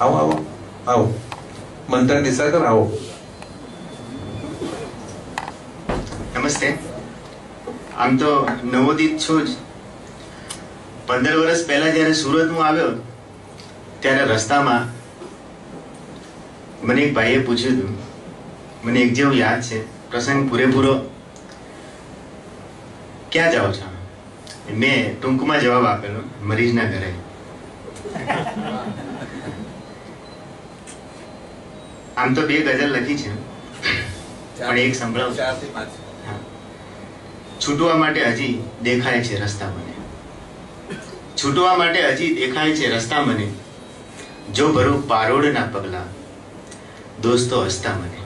આવો આવો આવો. મંથન દિશાકર આવો. નમસ્તે. આમ તો નવોદિત છું જ. પંદર વર્ષ પહેલા જ્યારે સુરત હું આવ્યો, ત્યારે રસ્તામાં મને એક ભાઈએ પૂછ્યું હતું. મને એક જેવું યાદ છે. પ્રસંગ પૂરેપૂરો. ક્યાં જાઓ છો? મેં ટૂંકમાં જવાબ આપેલો, મરીજના ઘરે. આમ તો બે ગઝલ લખી છે. પણ એક સંભળાવ ચારથી પાંચ. છૂટવા માટે હજી દેખાય છે રસ્તા મને. છૂટવા માટે હજી દેખાય છે રસ્તા મને. જો ભરું પારોડના પગલા દોસ્તો હસતા મને.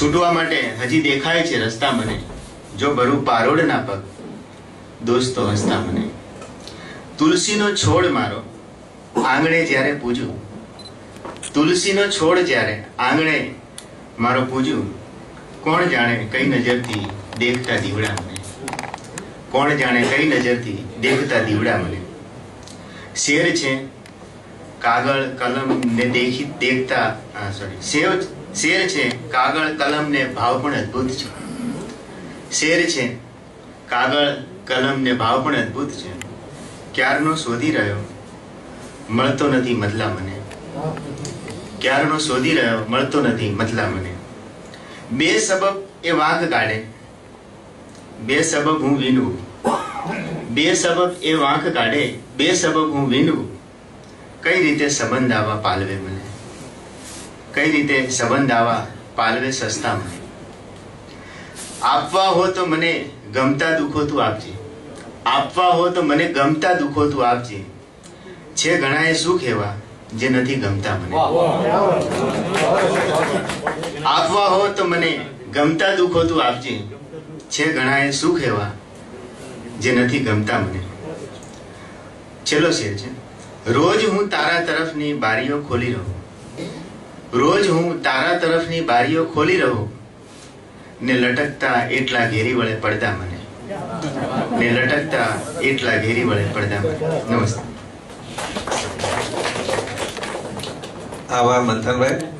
છૂટવા માટે હજી દેખાય છે રસ્તા મને. જો ભરું પારોડના પગ દોસ્તો હસતા મને. તુલસીનો છોડ મારો આંગણે જ્યારે પૂજું તુલસીનો છોડ જ્યારે આંગણે મારો પૂજ્યું, કોણ જાણે કઈ નજરથી દેખતા દીવડા મને? કોણ જાણે કઈ નજરથી દેખતા દીવડા મને? શેર છે, કાગળ કલમ ને દેખી, દેખતા સોરી શેર શેર છે, કાગળ કલમ ને ભાવ પણ અદ્ભુત છે. શેર છે, કાગળ કલમ ને ભાવ પણ અદ્ભુત છે. ક્યારનો શોધી રહ્યો? મળતો નથી મદલા મને. ક્યારનો શોધી રહ્યો, મળતો નથી મતલા મને. બે સબબ એ વાંક કાઢે. બે સબબ હું વીનું બે સબબ એ વાંક કાઢે, બે સબબ હું વીનું કઈ રીતે સંબંધ આવા પાલવે મને? કઈ રીતે સંબંધ આવા પાલવે સસ્તા મને? આપવા હો તો મને ગમતા દુઃખો તું આપજે. આપવા હો તો મને ગમતા દુઃખો તું આપજે. છે ઘણા એ સુખ એવા જે નથી ગમતા મને. આપવા હો તો મને ગમતા દુઃખો તું આપજે. છે ઘણા એ સુખ એવા જે નથી ગમતા મને. છેલ્લો શેર છે. રોજ હું તારા તરફની બારીઓ ખોલી રહું. રોજ હું તારા તરફની બારીઓ ખોલી રહું. ને લટકતા એટલા ઘેરી વળે પડદા મને. ને લટકતા એટલા ઘેરી વળે પડદા મને. નમસ્તે. આવા મંથનભાઈ?